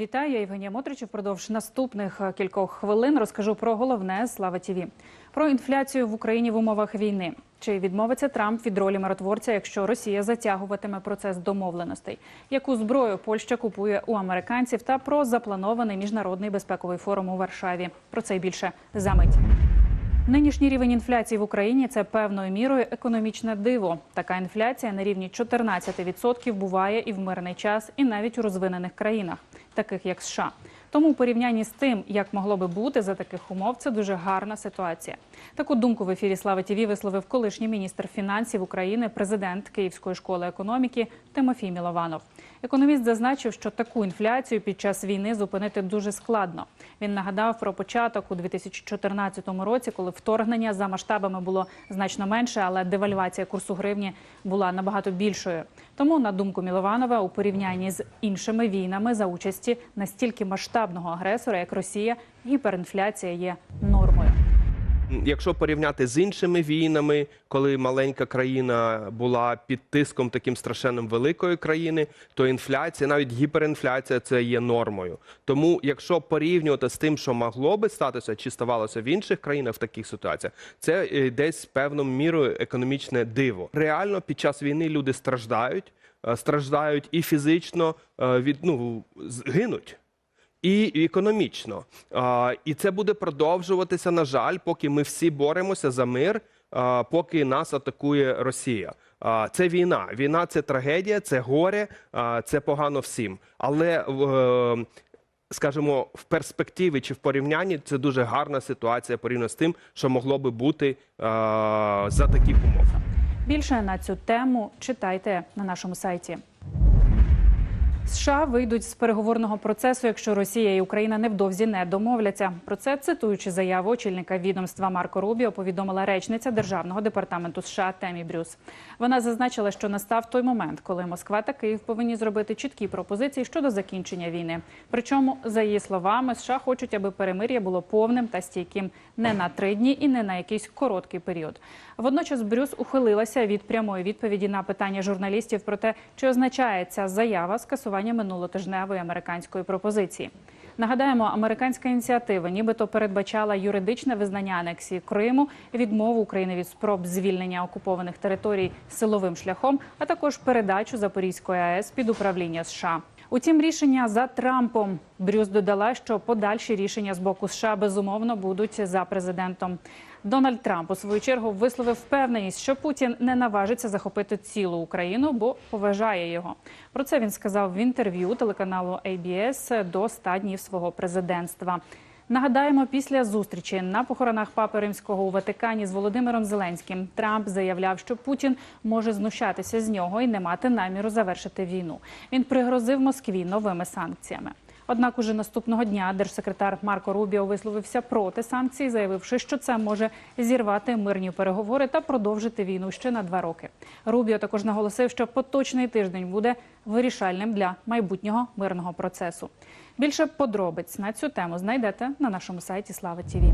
Вітаю, Євгенія Мотрич. Впродовж наступних е, кількох хвилин розкажу про головне Слава ТІВІ. Про інфляцію в Україні в умовах війни. Чи відмовиться Трамп від ролі миротворця, якщо Росія затягуватиме процес домовленостей? Яку зброю Польща купує у американців? Та про запланований міжнародний безпековий форум у Варшаві. Про це й більше за мить. Нинішній рівень інфляції в Україні це певною мірою економічне диво. Така інфляція на рівні 14% буває і в мирний час, і навіть у розвинених країнах, таких як США. Тому у порівнянні з тим, як могло би бути за таких умов, це дуже гарна ситуація. Таку думку в ефірі Слава ТІВІ висловив колишній міністр фінансів України, президент Київської школи економіки Тимофій Мілованов. Економіст зазначив, що таку інфляцію під час війни зупинити дуже складно. Він нагадав про початок у 2014 році, коли вторгнення за масштабами було значно менше, але девальвація курсу гривні була набагато більшою. Тому, на думку Мілованова, у порівнянні з іншими війнами за участі настільки масштабного агресора, як Росія, гіперінфляція є нормою. Якщо порівняти з іншими війнами, коли маленька країна була під тиском таким страшенним великої країни, то інфляція, навіть гіперінфляція, це є нормою. Тому, якщо порівнювати з тим, що могло би статися, чи ставалося в інших країнах в таких ситуаціях, це е, десь певною мірою економічне диво. Реально під час війни люди страждають, е, страждають і фізично е, від ну гинуть і економічно. І це буде продовжуватися, на жаль, поки ми всі боремося за мир, поки нас атакує Росія. Це війна. Війна це трагедія, це горе, це погано всім. Але в- скажімо, в перспективі чи в порівнянні це дуже гарна ситуація порівняно з тим, що могло би бути за таких умов. Більше на цю тему читайте на нашому сайті. США вийдуть з переговорного процесу, якщо Росія і Україна невдовзі не домовляться. Про це цитуючи заяву очільника відомства Марко Рубіо, повідомила речниця державного департаменту США Темі Брюс. Вона зазначила, що настав той момент, коли Москва та Київ повинні зробити чіткі пропозиції щодо закінчення війни. Причому, за її словами, США хочуть, аби перемир'я було повним та стійким не на три дні і не на якийсь короткий період. Водночас Брюс ухилилася від прямої відповіді на питання журналістів про те, чи означає ця заява скасування минулотижневої американської пропозиції. Нагадаємо, американська ініціатива нібито передбачала юридичне визнання анексії Криму, відмову України від спроб звільнення окупованих територій силовим шляхом, а також передачу Запорізької АЕС під управління США. Утім, рішення за Трампом Брюс додала, що подальші рішення з боку США безумовно будуть за президентом. Дональд Трамп у свою чергу висловив впевненість, що Путін не наважиться захопити цілу Україну, бо поважає його. Про це він сказав в інтерв'ю телеканалу ABS до 100 днів свого президентства. Нагадаємо, після зустрічі на похоронах Папи Римського у Ватикані з Володимиром Зеленським Трамп заявляв, що Путін може знущатися з нього і не мати наміру завершити війну. Він пригрозив Москві новими санкціями. Однак, уже наступного дня держсекретар Марко Рубіо висловився проти санкцій, заявивши, що це може зірвати мирні переговори та продовжити війну ще на два роки. Рубіо також наголосив, що поточний тиждень буде вирішальним для майбутнього мирного процесу. Більше подробиць на цю тему знайдете на нашому сайті Слава Тіві.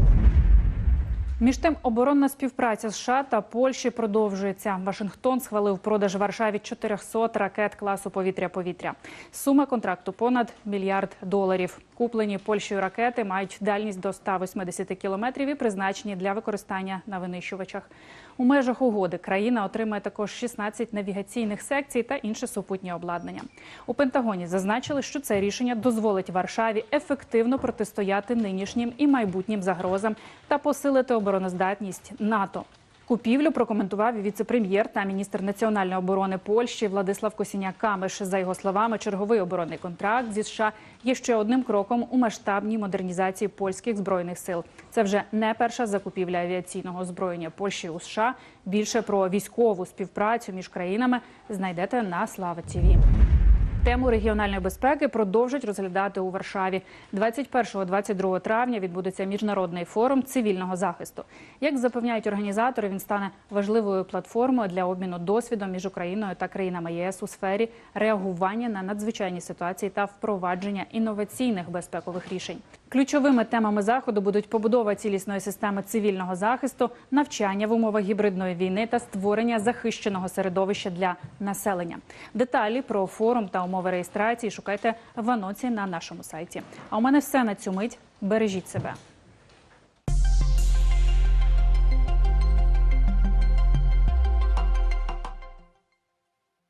Між тим, оборонна співпраця США та Польщі продовжується. Вашингтон схвалив продаж Варшаві 400 ракет класу повітря-повітря. Сума контракту понад мільярд доларів. Куплені Польщею ракети мають дальність до 180 кілометрів і призначені для використання на винищувачах. У межах угоди країна отримає також 16 навігаційних секцій та інше супутнє обладнання. У Пентагоні зазначили, що це рішення дозволить Варшаві ефективно протистояти нинішнім і майбутнім загрозам та посилити обороноздатність НАТО. Купівлю прокоментував віце-прем'єр та міністр національної оборони Польщі Владислав Косіняк-Камиш. За його словами, черговий оборонний контракт зі США є ще одним кроком у масштабній модернізації польських збройних сил. Це вже не перша закупівля авіаційного озброєння Польщі у США. Більше про військову співпрацю між країнами знайдете на Слава ТІВІ. Тему регіональної безпеки продовжать розглядати у Варшаві. 21-22 травня відбудеться міжнародний форум цивільного захисту. Як запевняють організатори, він стане важливою платформою для обміну досвідом між Україною та країнами ЄС у сфері реагування на надзвичайні ситуації та впровадження інноваційних безпекових рішень. Ключовими темами заходу будуть побудова цілісної системи цивільного захисту, навчання в умовах гібридної війни та створення захищеного середовища для населення. Деталі про форум та умови реєстрації шукайте в анонсі на нашому сайті. А у мене все на цю мить. Бережіть себе.